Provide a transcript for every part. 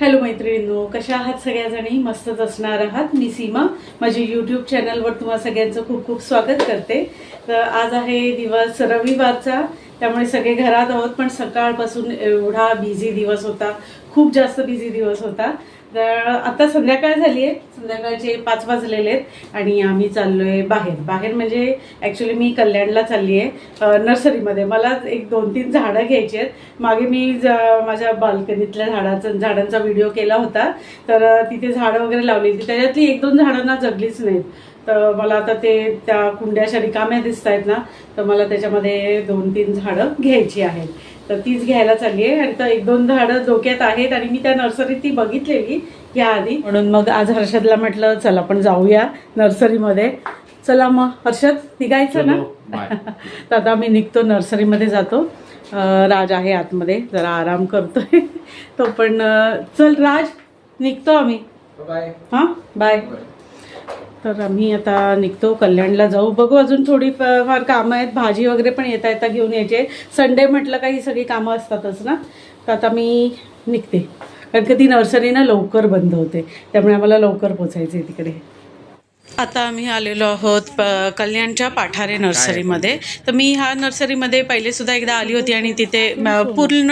Hello मैत्रिणींनो कशा आहात सगळ्याजणी? मस्तच असणार आहात. मी सीमा. माझी यूट्यूब चॅनलवर तुम्हा सगळ्यांचं खूप खूप स्वागत करते. तर आज आहे दिवस रविवारचा त्यामुळे सगळे घरात आहोत पण सकाळपासून एवढा बिझी दिवस होता. खूप जास्त बिझी दिवस होता. तर आता संध्याकाळ झाली आहे. संध्याकाळचे पाच वाजलेले आहेत आणि आम्ही चाललोय बाहेर. बाहेर म्हणजे ॲक्च्युली मी कल्याणला चालली आहे नर्सरीमध्ये. मला एक दोन तीन झाडं घ्यायची आहेत. मागे मी ज- माझ्या बाल्कनीतल्या झाडाचं झाडांचा व्हिडिओ केला होता. तर तिथे झाडं वगैरे लावली होती. त्याच्यातली एक दोन झाडं ना जगलीच नाहीत. तर मला आता ते त्या कुंड्याच्या रिकाम्या दिसत आहेत ना तर मला त्याच्यामध्ये दोन तीन झाडं घ्यायची आहेत. तर तीच घ्यायला चालली आहे. आणि तर एक दोन झाडं डोक्यात आहेत आणि मी त्या नर्सरीत ती बघितलेली याआधी. म्हणून मग आज हर्षदला म्हटलं चल आपण जाऊया नर्सरीमध्ये. चला मग हर्षद निघायचं ना. तर आता मी निघतो नर्सरीमध्ये जातो. राज आहे आतमध्ये जरा आराम करतोय. तो पण चल राज निघतो आम्ही. बाय हां? बाय. तर आम्ही आता निघतो कल्याणला जाऊ. बघू अजून थोडी फार कामं आहेत. भाजी वगैरे पण येता येता घेऊन यायचे. संडे म्हटलं का ही सगळी कामं असतातच ना? तर आता मी निघते. कारण की ती नर्सरी ना लवकर बंद होते. त्यामुळे आम्हाला लवकर पोचायचं आहे तिकडे. आता आम्ही आलेलो आहोत प कल्याणच्या पाठारे नर्सरीमध्ये. तर मी ह्या नर्सरीमध्ये पहिले सुद्धा एकदा आली होती आणि तिथे पूर्ण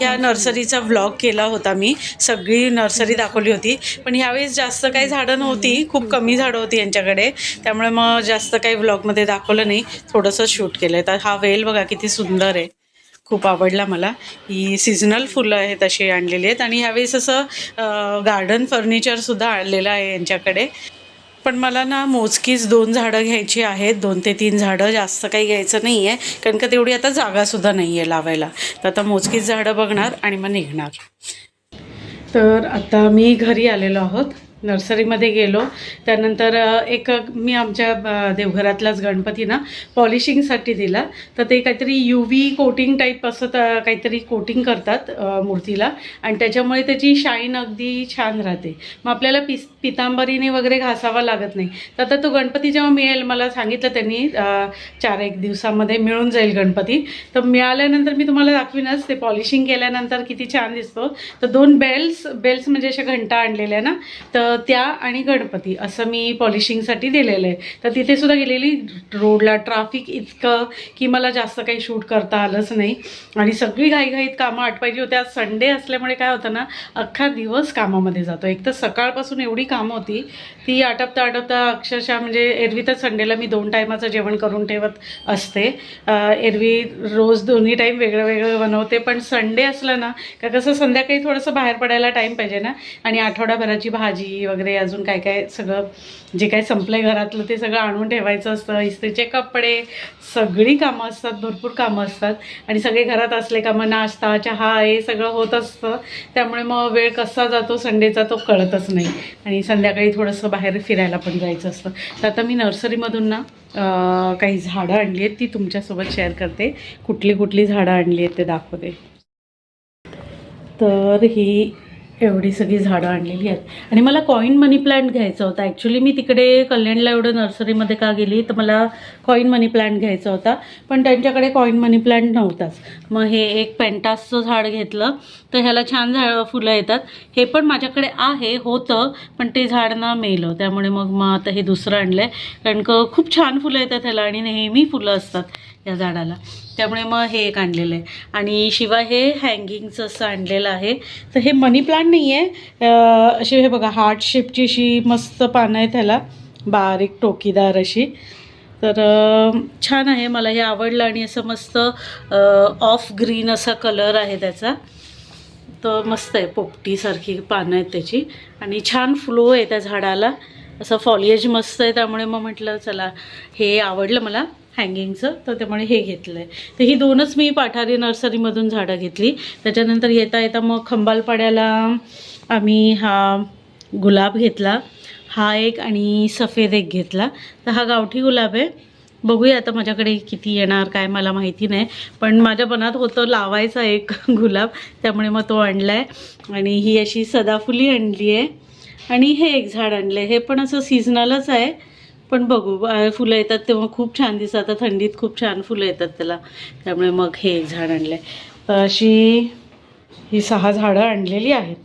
या नर्सरीचा व्लॉग केला होता मी. सगळी नर्सरी दाखवली होती. पण ह्यावेळेस जास्त काही झाडं नव्हती. खूप कमी झाडं होती यांच्याकडे. त्यामुळे मग जास्त काही व्लॉगमध्ये दाखवलं नाही. थोडंसं शूट केलं आहे तर हा वेल बघा किती सुंदर आहे. खूप आवडला मला. ही सिजनल फुलं आहेत अशी आणलेली आहेत. आणि ह्यावेळेस असं गार्डन फर्निचरसुद्धा आणलेलं आहे यांच्याकडे. पण मला ना मोजकीच दोन झाडं घ्यायची आहेत. दोन ते तीन झाडं जास्त काही घ्यायचं नाही आहे कारण का तेवढी आता जागासुद्धा नाही आहे लावायला. तर आता मोजकीच झाडं बघणार आणि मग निघणार. तर आता मी घरी आलेलो आहोत. नर्सरीमध्ये गेलो. त्यानंतर एक मी आमच्या देवघरातलाच गणपती ना पॉलिशिंगसाठी दिला. तर ते काहीतरी यू व्ही कोटिंग टाईप असं काहीतरी कोटिंग करतात मूर्तीला. आणि त्याच्यामुळे त्याची शाईन अगदी छान राहते. मग आपल्याला पिस पितांबरीने वगैरे घासावा लागत नाही. तर आता तो गणपती जेव्हा मिळेल मला सांगितलं त्यांनी चार एक दिवसामध्ये मिळून जाईल गणपती. तर मिळाल्यानंतर मी तुम्हाला दाखवीनच ते पॉलिशिंग केल्यानंतर किती छान दिसतो. तर दोन बेल्स बेल्स म्हणजे अशा घंटा आणलेल्या ना तर त्या आणि गणपती असं मी पॉलिशिंगसाठी दिलेलं आहे. तर तिथे सुद्धा गेलेली रोडला ट्राफिक इतकं की मला जास्त काही शूट करता आलंच नाही. आणि सगळी घाईघाईत कामं आटपायची होती. आज संडे असल्यामुळे काय होतं ना अख्खा दिवस कामामध्ये जातो. एक तर सकाळपासून एवढी कामं होती ती आटपता आटपता अक्षरशः म्हणजे एरवी तर संडेला मी दोन टायमाचं जेवण करून ठेवत असते. एरवी रोज दोन्ही टाईम वेगळं वेगळं बनवते. पण संडे असलं ना का कसं संध्याकाळी थोडंसं बाहेर पडायला टाईम पाहिजे ना. आणि आठवडाभराची भाजी वगैरे अजून काय काय सगळं जे काय संपलंय घरातलं ते सगळं आणून ठेवायचं असतं. इस्त्रीचे कपडे सगळी कामं असतात भरपूर कामं असतात. आणि सगळे घरात असले का मग नाश्ता चहा हे सगळं होत असतं. त्यामुळे मग वेळ कसा जातो संडेचा तो कळतच नाही. आणि संध्याकाळी थोडंसं बाहेर फिरायला पण जायचं असतं. तर आता मी नर्सरीमधून ना काही झाडं आणली आहेत ती तुमच्यासोबत शेअर करते. कुठली कुठली झाडं आणली आहेत ते दाखवते. तर ही एवढी सगळी झाडं आणलेली आहेत. आणि मला कॉईन मनी प्लांट घ्यायचा होता. ॲक्च्युली मी तिकडे कल्याणला एवढं नर्सरीमध्ये का गेली तर मला कॉईन मनी प्लांट घ्यायचा होता. पण त्यांच्याकडे कॉईन मनी प्लांट नव्हताच. मग हे एक पेंटासचं झाड घेतलं तर ह्याला छान झाड फुलं येतात. हे पण माझ्याकडे आहे होतं पण ते झाड ना मेलं. त्यामुळे मग मग आता हे दुसरं आणलं आहे कारण का खूप छान फुलं येतात ह्याला आणि नेहमी फुलं असतात. या झाडाला. त्यामुळे मग हे एक आणलेलं आहे. आणि शिवाय हे हँगिंगचं असं आणलेलं आहे. तर हे मनी प्लांट नाही आहे. असे हे बघा हार्ट शेपची अशी मस्त पानं आहेत ह्याला. बारीक टोकीदार अशी. तर छान आहे. मला हे आवडलं आणि असं मस्त ऑफ ग्रीन असा कलर आहे त्याचा. तर मस्त आहे. पोपटीसारखी पानं आहेत त्याची. आणि छान फ्लो आहे त्या झाडाला. असं फॉलिएज मस्त आहे. त्यामुळे मग म्हटलं चला हे आवडलं मला. हँगिंगचं तर त्यामुळे हे घेतलं आहे तर ही दोनच मी पाठारी नर्सरीमधून झाडं घेतली. त्याच्यानंतर येता येता मग खंबालपाड्याला आम्ही हा गुलाब घेतला. हा एक आणि सफेद एक घेतला. तर हा गावठी गुलाब आहे. बघूया आता माझ्याकडे किती येणार काय मला माहिती नाही. पण माझ्या मनात होतं लावायचा एक गुलाब. त्यामुळे मग तो आणला आहे आणि ही अशी सदाफुली आणली आहे आणि हे एक झाड आणलं आहे हे पण असं सीझनलच आहे. पण बघू फुलं येतात तेव्हा खूप छान दिसतात. थंडीत खूप छान फुलं येतात त्याला. त्यामुळे मग हे एक झाड आणलं आहे अशी ही सहा झाडं आणलेली आहेत.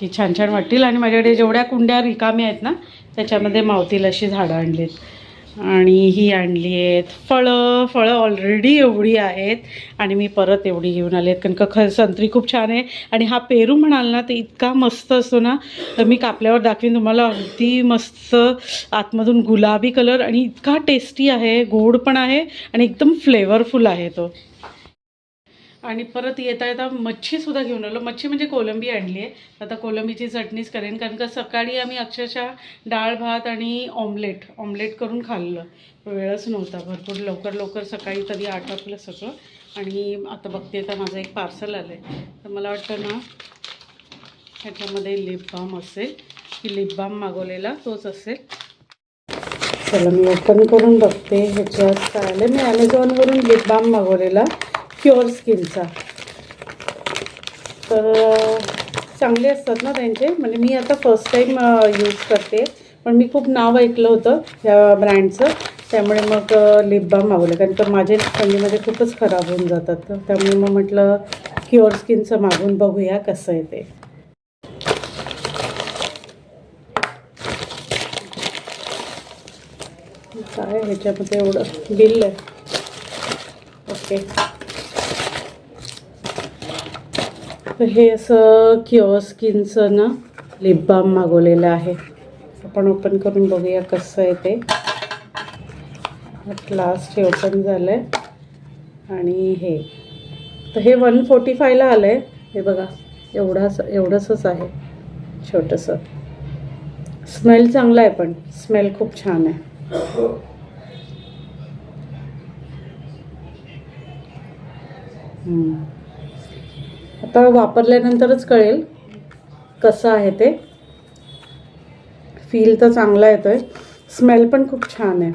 ती छान छान वाटतील. आणि माझ्याकडे जेवढ्या कुंड्या रिकाम्या आहेत ना त्याच्यामध्ये मावतील अशी झाडं आणलीत. आणि ही आणली आहेत. फळं फळं ऑलरेडी एवढी आहेत. आणि मी परत एवढी घेऊन आली आहेत. कारण का खर संत्री खूप छान आहे. आणि हा पेरू म्हणाल ना तर इतका मस्त असतो ना तर मी कापल्यावर दाखवीन तुम्हाला. अगदी मस्त आतमधून गुलाबी कलर आणि इतका टेस्टी आहे. गोड पण आहे आणि एकदम फ्लेवरफुल आहे तो. आणि परत येता येता मच्छीसुद्धा घेऊन आलो. मच्छी म्हणजे कोलंबी आणली आहे. आता कोलंबीची चटणीच करेन कारण का सकाळी आम्ही अक्षरशः डाळ भात आणि ऑमलेट ऑमलेट करून खाल्लं. वेळच नव्हता भरपूर लवकर लवकर सकाळी तरी आटपलं सगळं. आणि आता बघते तर माझं एक पार्सल आलं आहे तर मला वाटतं ना ह्याच्यामध्ये लिप बाम असेल की लिप बाम मागवलेला तोच असेल. चला मी ओपन करून बघते. ह्याच्यात काय आलं मी ॲमेझॉनवरून लिप बाम मागवलेला. प्युअर स्किनचा तर चांगले असतात ना त्यांचे. म्हणजे मी आता फर्स्ट टाईम यूज करते. पण मी खूप नाव ऐकलं होतं ह्या ब्रँडचं त्यामुळे मग लिप बाम मागवलं. कारण तर माझे थंडीमध्ये खूपच खराब होऊन जातात. तर त्यामुळे मग म्हटलं प्युअर स्किनचं मागून बघूया कसं आहे ते. काय ह्याच्यामध्ये एवढं? बिल आहे. ओके. तर हे असं किओस्किनचं ना लिप बाम मागवलेलं आहे. आपण ओपन करून बघूया कसं आहे ते. लास्ट हे ओपन झालं आहे आणि हे. तर हे वन फोर्टी फायला आलं आहे हे बघा एवढाच एवढंसंच आहे. छोटंसं. स्मेल चांगला आहे पण. स्मेल खूप छान आहे. हम्म. आता वापरल्यानंतरच कळेल कसं आहे ते. फील तर चांगला येतो आहे स्मेल पण खूप छान आहे.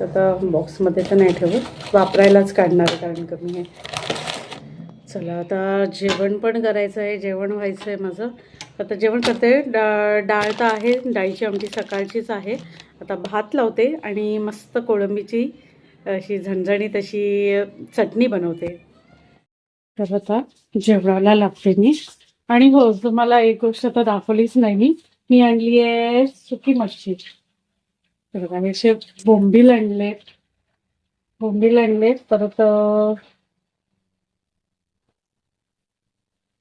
तर आता बॉक्समध्ये तर नाही ठेवत वापरायलाच काढणार आहे कारण कमी आहे. हे चला आता जेवण पण करायचं आहे. जेवण व्हायचं आहे माझं. आता जेवण करते. डा डाळ तर आहे. डाळीची आमटी सकाळचीच आहे. आता भात लावते आणि मस्त कोळंबीची अशी झणझणीत अशी चटणी बनवते. तर आता जेवणाला लागते मी आणि हो तुम्हाला एक गोष्ट तर दाखवलीच नाही मी. मी आणली आहे सुकी मच्छी. तर बघा, असे बोंबील आणले. बोंबील आणलेत परत अं,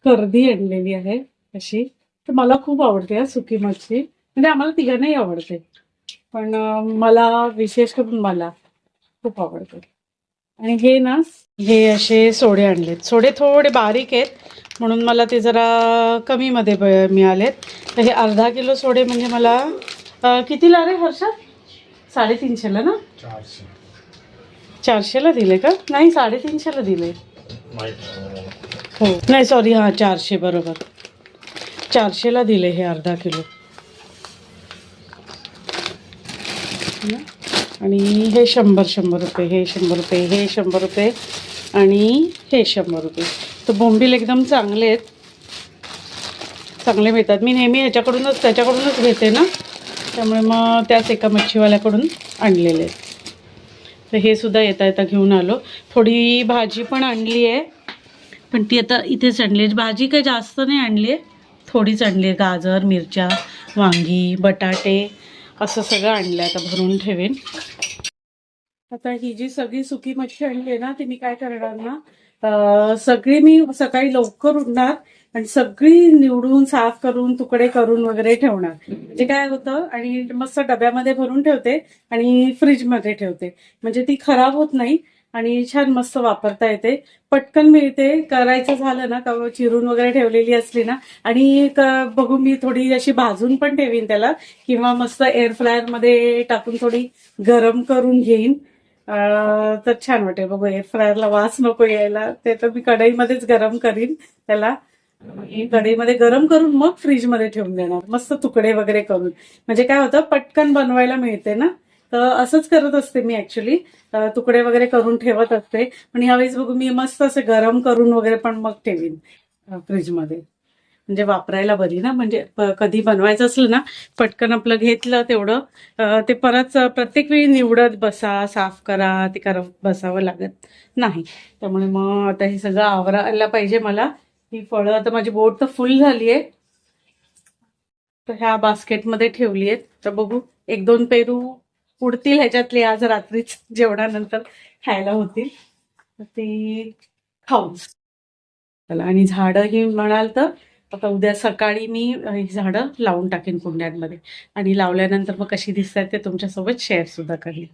कर्दी आणलेली आहे अशी. तर मला खूप आवडते सुकी मच्छी. म्हणजे आम्हाला तिघांनाही आवडते. पण मला विशेष करून मला खूप आवडते. आणि हे ना हे असे सोडे आणलेत. सोडे थोडे बारीक आहेत म्हणून मला ते जरा कमीमध्ये मिळालेत. तर हे अर्धा किलो सोडे म्हणजे मला कितीला रे हर्षद? साडेतीनशेला ना? चारशे. चारशेला दिले का? नाही साडेतीनशेला दिले. हो. नाही सॉरी हां चारशे बरोबर. चारशेला दिले हे अर्धा किलो? आणि हे शंभर शंभर रुपये हे शंभर रुपये हे शंभर रुपये आणि हे शंभर रुपये. तर बोंबील एकदम चांगले आहेत. चांगले मिळतात. मी नेहमी ह्याच्याकडूनच त्याच्याकडूनच घेते ना. त्यामुळे मग त्याच एका मच्छीवाल्याकडून आणलेले आहेत. तर हे सुद्धा येता येता घेऊन आलो. थोडी भाजी पण आणली आहे. पण ती आता इथेच आणली आहे. भाजी काही जास्त नाही आणली आहे. थोडीच आणली आहे. गाजर मिरच्या वांगी बटाटे. असं सगळं आणलं आता भरून ठेवेन. आता ही जी सगळी सुकी मच्छी आणली आहे ना ती मी काय करणार ना सगळी मी सकाळी लवकर उठणार आणि सगळी निवडून साफ करून तुकडे करून वगैरे ठेवणार. म्हणजे काय होतं आणि मस्त डब्यामध्ये भरून ठेवते आणि फ्रीजमध्ये ठेवते. म्हणजे ती खराब होत नाही आणि छान मस्त वापरता येते. पटकन मिळते करायचं झालं ना का चिरून वगैरे ठेवलेली असली ना आणि बघू मी थोडी अशी भाजून पण ठेवीन त्याला किंवा मस्त एअर फ्रायरमध्ये टाकून थोडी गरम करून घेईन. तर छान वाटेल. बघू एअर फ्रायरला वास नको यायला. ते तर मी कढईमध्येच गरम करीन त्याला. कढईमध्ये गरम करून मग फ्रीजमध्ये ठेवून देणार. मस्त तुकडे वगैरे करून. म्हणजे काय होतं पटकन बनवायला मिळते ना. तर असंच करत असते मी ऍक्च्युली तुकडे वगैरे करून ठेवत असते. पण ह्यावेळेस बघू मी मस्त असे गरम करून वगैरे पण मग ठेवीन फ्रीजमध्ये म्हणजे वापरायला बरी ना म्हणजे कधी बनवायचं असलं ना पटकन आपलं घेतलं तेवढं ते परत प्रत्येक वेळी निवडत बसा साफ करा ते करा बसावं लागत नाही. त्यामुळे मग आता हे सगळं आवरायला पाहिजे मला. ही फळं आता माझी बोट तर फुल झाली आहे तर ह्या बास्केटमध्ये ठेवली आहेत तर बघू एक दोन पेरू उडतील ह्याच्यातले आज रात्रीच जेवणानंतर खायला होतील. ते खाऊच. चला आणि झाडं ही म्हणाल तर आता उद्या सकाळी मी ही झाडं लावून टाकेन कुंड्यांमध्ये. आणि लावल्यानंतर मग कशी दिसतात ते तुमच्यासोबत शेअर सुद्धा करेन.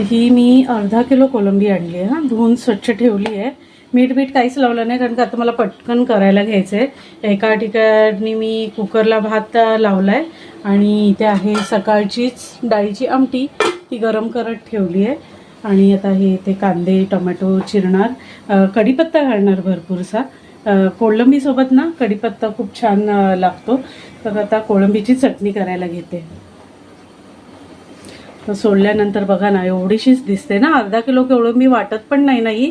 ही मी अर्धा किलो कोलंबी आणली आहे हा. धुवून स्वच्छ ठेवली आहे. मीठ बीठ काहीच लावलं नाही कारण का आता मला पटकन करायला घ्यायचं आहे एका ठिकाणी मी कुकरला भात लावला आहे आणि इथे आहे सकाळचीच डाळीची आमटी. ती गरम करत ठेवली आहे. आणि आता हे इथे कांदे टोमॅटो चिरणार कढीपत्ता घालणार भरपूरसा. कोळंबीसोबत ना कढीपत्ता खूप छान लागतो. तर आता कोळंबीची चटणी करायला घेते. तर सोडल्यानंतर बघा ना एवढीशीच दिसते ना. अर्धा किलो कोळंबी वाटत पण नाही नाही.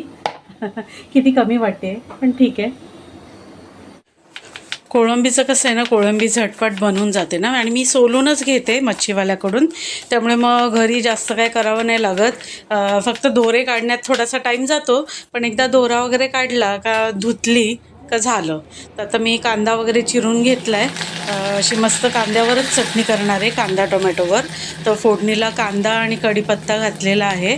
किती कमी वाटते पण ठीक आहे. कोळंबीचं कसं आहे ना कोळंबी झटपट बनून जाते ना. आणि मी सोलूनच घेते मच्छीवाल्याकडून. त्यामुळे मग घरी जास्त काय करावं नाही लागत. फक्त दोरे काढण्यात थोडासा टाईम जातो. पण एकदा दोरा वगैरे काढला का धुतली का झालं. तर आता मी कांदा वगैरे चिरून घेतला आहे अशी मस्त कांद्यावरच चटणी करणार आहे कांदा टोमॅटोवर. तर फोडणीला कांदा आणि कढीपत्ता घातलेला आहे.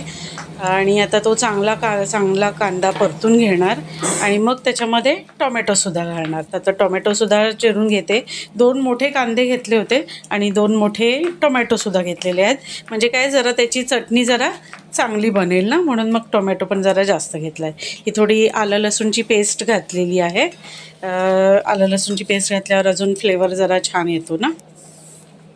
आणि आता तो चांगला का चांगला कांदा परतून घेणार आणि मग त्याच्यामध्ये टोमॅटोसुद्धा घालणार. तर आता टोमॅटोसुद्धा चिरून घेते. दोन मोठे कांदे घेतले होते आणि दोन मोठे टोमॅटोसुद्धा घेतलेले आहेत. म्हणजे काय जरा त्याची चटणी जरा चांगली बनेल ना? म्हणून मग टोमॅटो पण जरा जास्त घेतला आहे ही थोडी आलं लसूणची पेस्ट घातलेली आहे. आलं लसूणची पेस्ट घातल्यावर अजून फ्लेवर जरा छान येतो ना?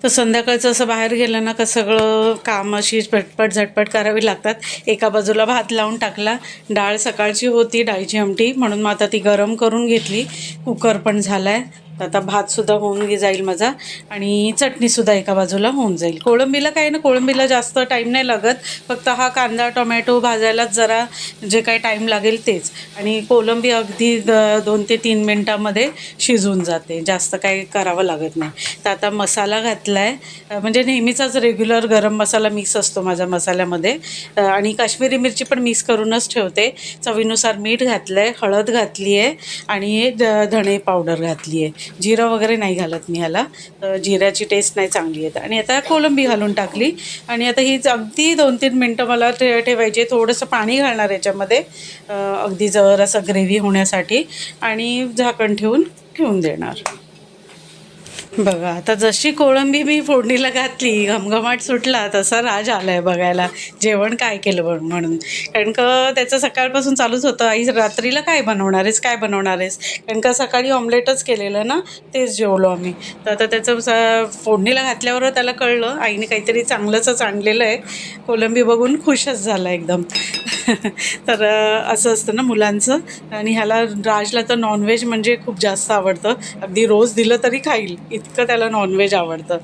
तर संध्याकाळचं असं बाहेर गेलं ना का सगळं काम अशी झटपट झटपट करावी लागतात. एका बाजूला भात लावून टाकला. डाळ सकाळची होती डाळीची आमटी. म्हणून मग आता ती गरम करून घेतली. कुकर पण झाला आहे तर आता भातसुद्धा होऊन जाईल माझा आणि चटणीसुद्धा एका बाजूला होऊन जाईल. कोळंबीला काय ना कोळंबीला जास्त टाईम नाही लागत. फक्त हा कांदा टोमॅटो भाजायलाच जरा जे काही टाईम लागेल तेच. आणि कोळंबी अगदी द- दोन ते तीन मिनटामध्ये शिजून जाते. जास्त काही करावं लागत नाही. तर आता मसाला घातला आहे म्हणजे नेहमीचाच रेग्युलर गरम मसाला मिक्स असतो माझ्या मसाल्यामध्ये. आणि काश्मीरी मिरची पण मिक्स करूनच ठेवते. चवीनुसार मीठ घातलं आहे हळद घातली आहे आणि ध- धणे पावडर घातली आहे जिरं वगैरे नाही घालत मी ह्याला. तर जिऱ्याची टेस्ट नाही चांगली येत. आणि आता कोलंबी घालून टाकली. आणि आता ही अगदी दोन तीन मिनटं मला ठे ठेवायची थोडंसं पाणी घालणार याच्यामध्ये. अगदी जर असं ग्रेव्ही होण्यासाठी. आणि झाकण ठेवून ठेवून देणार. बघा आता जशी कोळंबी मी फोडणीला घातली घमघमाट सुटला तसा राज आलाय बघायला. जेवण काय केलं म्हणून. कारण का त्याचं सकाळपासून चालूच होतं. आई रात्रीला काय बनवणार आहेस? काय बनवणार आहेस? कारण का सकाळी ऑमलेटच केलेलं ना तेच जेवलो आम्ही. तर आता त्याचं स- फोडणीला घातल्यावर त्याला कळलं आईने काहीतरी चांगलंच आणलेलं आहे. कोलंबी बघून खुशच झाला एकदम. तर असं असतं ना मुलांचं. आणि ह्याला राजला तर नॉनव्हेज म्हणजे खूप जास्त आवडतं. अगदी रोज दिलं तरी खाईल. इतकं त्याला नॉनव्हेज आवडतं.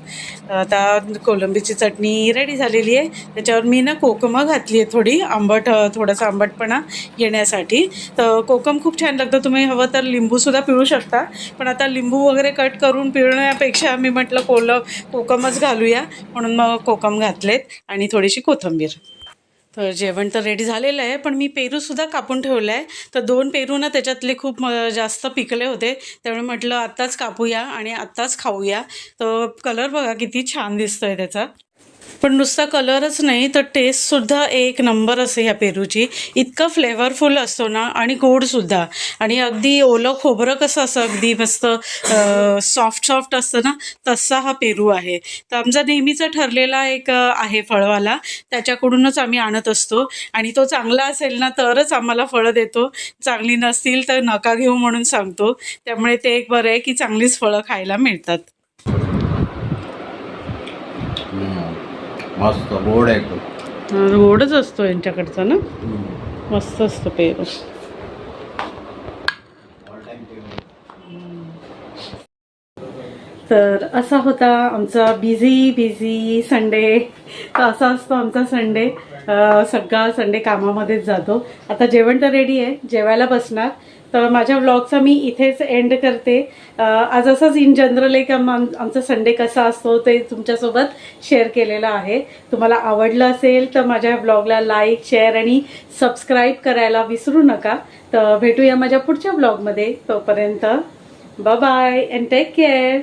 आता कोलंबीची चटणी रेडी झालेली आहे. त्याच्यावर मी ना कोकमं घातली आहे थोडी आंबट थोडासा आंबटपणा येण्यासाठी. तर कोकम खूप छान लागतं. तुम्ही हवं तर लिंबूसुद्धा पिळू शकता. पण आता लिंबू वगैरे कट करून पिळण्यापेक्षा मी म्हटलं कोल कोकमच घालूया. म्हणून मग कोकम घातलेत आणि थोडीशी कोथिंबीर. तर जेवण तर रेडी झालेलं आहे पण मी पेरूसुद्धा कापून ठेवलं आहे तर दोन पेरू ना त्याच्यातले खूप जास्त पिकले होते. त्यामुळे म्हटलं आत्ताच कापूया आणि आत्ताच खाऊया. तर कलर बघा किती छान दिसतो आहे त्याचा. पण नुसता कलरच नाही तर टेस्टसुद्धा एक नंबर असते ह्या पेरूची. इतकं फ्लेवरफुल असतो ना आणि गोडसुद्धा आणि अगदी ओलं खोबरं कसं असं अगदी मस्त सॉफ्ट सॉफ्ट असतं ना तसा हा पेरू आहे. तर आमचा नेहमीचा ठरलेला एक आहे फळवाला. त्याच्याकडूनच आम्ही आणत असतो. आणि तो चांगला असेल ना तरच आम्हाला फळं देतो. चांगली नसतील तर नका घेऊ म्हणून सांगतो. त्यामुळे ते एक बरं आहे की चांगलीच फळं खायला मिळतात. मस्त गोड आहे एकदम गोडच असतो यांच्याकडचा ना? मस्त असतो पेरू. तर असा होता आमचा बिझी बिझी संडे तर असा असतो आमचा संडे सगळा संडे कामामध्येच जातो. आता जेवण तर रेडी आहे. जेवायला बसणार. तर माझ्या व्लॉगचा मी इथेच एंड करते. आज असंच इन जनरल एक आम आम- आमचा संडे कसा असतो ते तुमच्यासोबत शेअर केलेला आहे. तुम्हाला आवडलं असेल तर माझ्या ब्लॉगला लाईक शेअर आणि सबस्क्राईब करायला विसरू नका. तर भेटूया माझ्या पुढच्या ब्लॉगमध्ये तोपर्यंत bye bye and take care